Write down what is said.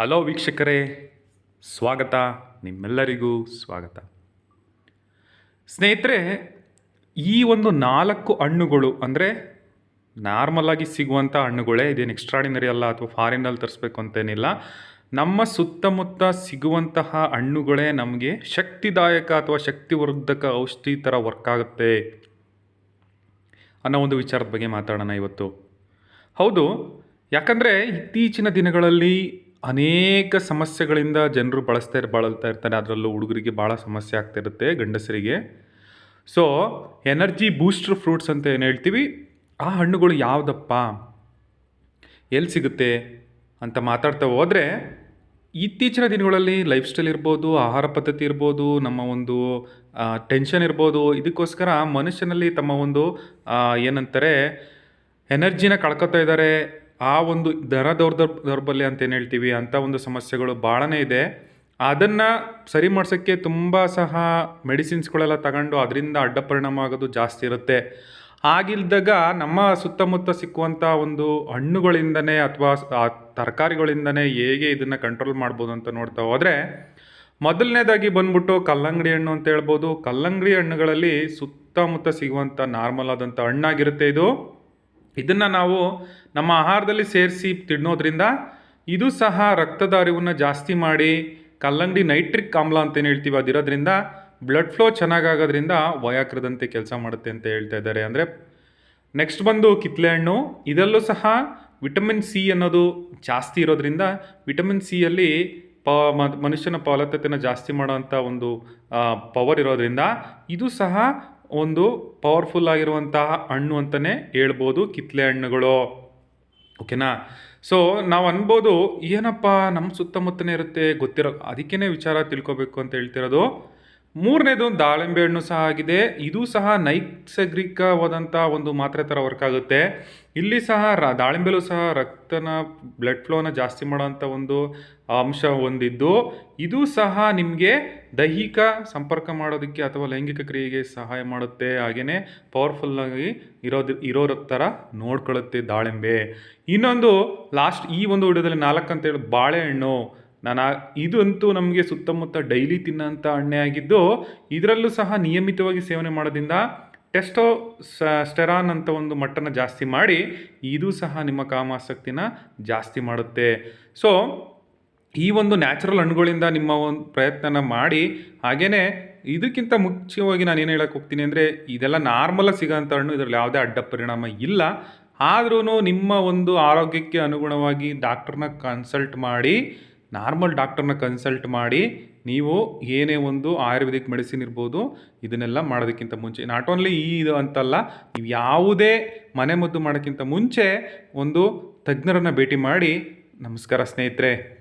Hello ವೀಕ್ಷಕರೇ, ಸ್ವಾಗತ, ನಿಮ್ಮೆಲ್ಲರಿಗೂ ಸ್ವಾಗತ. ಸ್ನೇಹಿತರೆ, ಈ ಒಂದು ನಾಲ್ಕು ಹಣ್ಣುಗಳು, ಅಂದರೆ ನಾರ್ಮಲಾಗಿ ಸಿಗುವಂಥ ಹಣ್ಣುಗಳೇ, ಇದೇನು ಎಕ್ಸ್ಟ್ರಾಡಿನರಿ ಅಲ್ಲ ಅಥವಾ ಫಾರಿನಲ್ಲಿ ತರಿಸ್ಬೇಕು ಅಂತೇನಿಲ್ಲ, ನಮ್ಮ ಸುತ್ತಮುತ್ತ ಸಿಗುವಂತಹ ಹಣ್ಣುಗಳೇ ನಮಗೆ ಶಕ್ತಿದಾಯಕ ಅಥವಾ ಶಕ್ತಿವರ್ಧಕ ಔಷಧಿ ಥರ ವರ್ಕ್ ಆಗುತ್ತೆ ಅನ್ನೋ ಒಂದು ವಿಚಾರದ ಬಗ್ಗೆ ಮಾತಾಡೋಣ ಇವತ್ತು. ಹೌದು, ಯಾಕಂದರೆ ಇತ್ತೀಚಿನ ದಿನಗಳಲ್ಲಿ ಅನೇಕ ಸಮಸ್ಯೆಗಳಿಂದ ಜನರು ಬಳಸ್ತಾ ಇರ್, ಬಳಲ್ತಾ ಇರ್ತಾರೆ. ಅದರಲ್ಲೂ ಹುಡುಗರಿಗೆ ಭಾಳ ಸಮಸ್ಯೆ ಆಗ್ತಿರುತ್ತೆ ಗಂಡಸರಿಗೆ. ಸೊ ಎನರ್ಜಿ ಬೂಸ್ಟರ್ ಫ್ರೂಟ್ಸ್ ಅಂತ ಏನು ಹೇಳ್ತೀವಿ? ಆ ಹಣ್ಣುಗಳು ಯಾವುದಪ್ಪ? ಎಲ್ಲಿ ಸಿಗುತ್ತೆ? ಅಂತ ಮಾತಾಡ್ತಾ ಹೋದರೆ, ಇತ್ತೀಚಿನ ದಿನಗಳಲ್ಲಿ ಲೈಫ್ ಸ್ಟೈಲ್ ಇರ್ಬೋದು, ಆಹಾರ ಪದ್ಧತಿ ಇರ್ಬೋದು, ನಮ್ಮ ಒಂದು ಟೆನ್ಷನ್ ಇರ್ಬೋದು. ಇದಕ್ಕೋಸ್ಕರ ಮನುಷ್ಯನಲ್ಲಿ ತಮ್ಮ ಒಂದು ಏನಂತಾರೆ ಎನರ್ಜಿನ ಕಳ್ಕೊತಾ ಇದ್ದಾರೆ. ಆ ಒಂದು ದರ ದೌರ್ದ ದೌರ್ಬಲ್ಯ ಅಂತ ಏನು ಹೇಳ್ತೀವಿ ಅಂಥ ಒಂದು ಸಮಸ್ಯೆಗಳು ಭಾಳನೇ ಇದೆ. ಅದನ್ನು ಸರಿ ಮಾಡಿಸೋಕ್ಕೆ ತುಂಬ ಸಹ ಮೆಡಿಸಿನ್ಸ್ಗಳೆಲ್ಲ ತಗೊಂಡು ಅದರಿಂದ ಅಡ್ಡ ಪರಿಣಾಮ ಆಗೋದು ಜಾಸ್ತಿ ಇರುತ್ತೆ. ಆಗಿಲ್ದಾಗ ನಮ್ಮ ಸುತ್ತಮುತ್ತ ಸಿಕ್ಕುವಂಥ ಒಂದು ಹಣ್ಣುಗಳಿಂದನೇ ಅಥವಾ ತರಕಾರಿಗಳಿಂದನೇ ಹೇಗೆ ಇದನ್ನು ಕಂಟ್ರೋಲ್ ಮಾಡ್ಬೋದು ಅಂತ ನೋಡ್ತಾ ಹೋದರೆ, ಮೊದಲನೇದಾಗಿ ಬಂದ್ಬಿಟ್ಟು ಕಲ್ಲಂಗಡಿ ಹಣ್ಣು ಅಂತ ಹೇಳ್ಬೋದು. ಕಲ್ಲಂಗಡಿ ಹಣ್ಣುಗಳಲ್ಲಿ ಸುತ್ತಮುತ್ತ ಸಿಗುವಂಥ ನಾರ್ಮಲ್ ಆದಂಥ ಹಣ್ಣಾಗಿರುತ್ತೆ ಇದು. ಇದನ್ನು ನಾವು ನಮ್ಮ ಆಹಾರದಲ್ಲಿ ಸೇರಿಸಿ ತಿನ್ನೋದ್ರಿಂದ ಇದು ಸಹ ರಕ್ತದ ಅರಿವನ್ನು ಜಾಸ್ತಿ ಮಾಡಿ ಕಲ್ಲಂಗಡಿ ನೈಟ್ರಿಕ್ ಆಮ್ಲ ಅಂತ ಏನು ಹೇಳ್ತೀವಿ, ಅದಿರೋದ್ರಿಂದ ಬ್ಲಡ್ ಫ್ಲೋ ಚೆನ್ನಾಗಾಗೋದ್ರಿಂದ ವಯಾಕೃದಂತೆ ಕೆಲಸ ಮಾಡುತ್ತೆ ಅಂತ ಹೇಳ್ತಾ ಇದ್ದಾರೆ. ಅಂದರೆ ನೆಕ್ಸ್ಟ್ ಬಂದು ಕಿತ್ಲೆ ಹಣ್ಣು ಇದರಲ್ಲೂ ಸಹ ವಿಟಮಿನ್ ಸಿ ಅನ್ನೋದು ಜಾಸ್ತಿ ಇರೋದ್ರಿಂದ ವಿಟಮಿನ್ ಸಿಯಲ್ಲಿ ಪ ಮನುಷ್ಯನ ಫಲವತ್ತತೆಯನ್ನು ಜಾಸ್ತಿ ಮಾಡೋವಂಥ ಒಂದು ಪವರ್ ಇರೋದ್ರಿಂದ ಇದು ಸಹ ಒಂದು ಪವರ್ಫುಲ್ ಆಗಿರುವಂತಹ ಹಣ್ಣು ಅಂತಲೇ ಹೇಳ್ಬೋದು, ಕಿತ್ಲೆ ಹಣ್ಣುಗಳು. ಓಕೆನಾ ಸೊ ನಾವು ಅನ್ಬೋದು, ಏನಪ್ಪ ನಮ್ಮ ಸುತ್ತಮುತ್ತನೇ ಇರುತ್ತೆ ಗೊತ್ತಿರೋ ಅದಕ್ಕೇ ವಿಚಾರ ತಿಳ್ಕೊಬೇಕು ಅಂತ ಹೇಳ್ತಿರೋದು. ಮೂರನೇದು ದಾಳಿಂಬೆ ಹಣ್ಣು ಸಹ ಆಗಿದೆ. ಇದು ಸಹ ನೈಸರ್ಗಿಕವಾದಂಥ ಒಂದು ಮಾತ್ರೆ ಥರ ವರ್ಕ್ ಆಗುತ್ತೆ. ಇಲ್ಲಿ ಸಹ ರ, ದಾಳಿಂಬೆಲೂ ಸಹ ರಕ್ತನ ಬ್ಲಡ್ ಫ್ಲೋನ ಜಾಸ್ತಿ ಮಾಡೋವಂಥ ಒಂದು ಅಂಶ ಹೊಂದಿದ್ದು. ಇದು ಸಹ ನಿಮಗೆ ದೈಹಿಕ ಸಂಪರ್ಕ ಮಾಡೋದಕ್ಕೆ ಅಥವಾ ಲೈಂಗಿಕ ಕ್ರಿಯೆಗೆ ಸಹಾಯ ಮಾಡುತ್ತೆ. ಹಾಗೆಯೇ ಪವರ್ಫುಲ್ಲಾಗಿ ಇರೋದು ಇರೋರ ಥರ ನೋಡ್ಕೊಳ್ಳುತ್ತೆ ದಾಳಿಂಬೆ. ಇನ್ನೊಂದು ಲಾಸ್ಟ್ ಈ ಒಂದು ವಿಡಿಯೋದಲ್ಲಿ ನಾಲ್ಕು ಅಂತ ಹೇಳಿ ಬಾಳೆಹಣ್ಣು. ನಾನು ಇದಂತೂ ನಮಗೆ ಸುತ್ತಮುತ್ತ ಡೈಲಿ ತಿನ್ನೋಂಥ ಹಣ್ಣೆ ಆಗಿದ್ದು, ಇದರಲ್ಲೂ ಸಹ ನಿಯಮಿತವಾಗಿ ಸೇವನೆ ಮಾಡೋದ್ರಿಂದ ಟೆಸ್ಟೋ ಸ್ಟೆರಾನ್ ಅಂತ ಒಂದು ಮಟ್ಟನ ಜಾಸ್ತಿ ಮಾಡಿ ಇದು ಸಹ ನಿಮ್ಮ ಕಾಮಾಸಕ್ತಿನ ಜಾಸ್ತಿ ಮಾಡುತ್ತೆ. ಸೊ ಈ ಒಂದು ನ್ಯಾಚುರಲ್ ಹಣ್ಣುಗಳಿಂದ ನಿಮ್ಮ ಒಂದು ಪ್ರಯತ್ನನ ಮಾಡಿ ಹಾಗೆಯೇ ಇದಕ್ಕಿಂತ ಮುಖ್ಯವಾಗಿ ನಾನು ಏನು ಹೇಳಕ್ಕೆ ಹೋಗ್ತೀನಿ ಅಂದರೆ, ಇದೆಲ್ಲ ನಾರ್ಮಲಾಗಿ ಸಿಗೋಂಥ ಹಣ್ಣು, ಇದರಲ್ಲಿ ಯಾವುದೇ ಅಡ್ಡ ಪರಿಣಾಮ ಇಲ್ಲ. ಆದ್ರೂ ನಿಮ್ಮ ಒಂದು ಆರೋಗ್ಯಕ್ಕೆ ಅನುಗುಣವಾಗಿ ಡಾಕ್ಟ್ರನ್ನ ಕನ್ಸಲ್ಟ್ ಮಾಡಿ ನಾರ್ಮಲ್ ಡಾಕ್ಟರ್ನ ಕನ್ಸಲ್ಟ್ ಮಾಡಿ ನೀವು ಏನೇ ಒಂದು ಆಯುರ್ವೇದಿಕ್ ಮೆಡಿಸಿನ್ ಇರ್ಬೋದು, ಇದನ್ನೆಲ್ಲ ಮಾಡೋದಕ್ಕಿಂತ ಮುಂಚೆ. ನಾಟ್ ಓನ್ಲಿ ಈ ಇದು ಅಂತಲ್ಲ, ನೀವು ಯಾವುದೇ ಮನೆಮದ್ದು ಮಾಡೋಕ್ಕಿಂತ ಮುಂಚೆ ಒಂದು ತಜ್ಞರನ್ನು ಭೇಟಿ ಮಾಡಿ, ನಮಸ್ಕಾರ ಸ್ನೇಹಿತರೆ.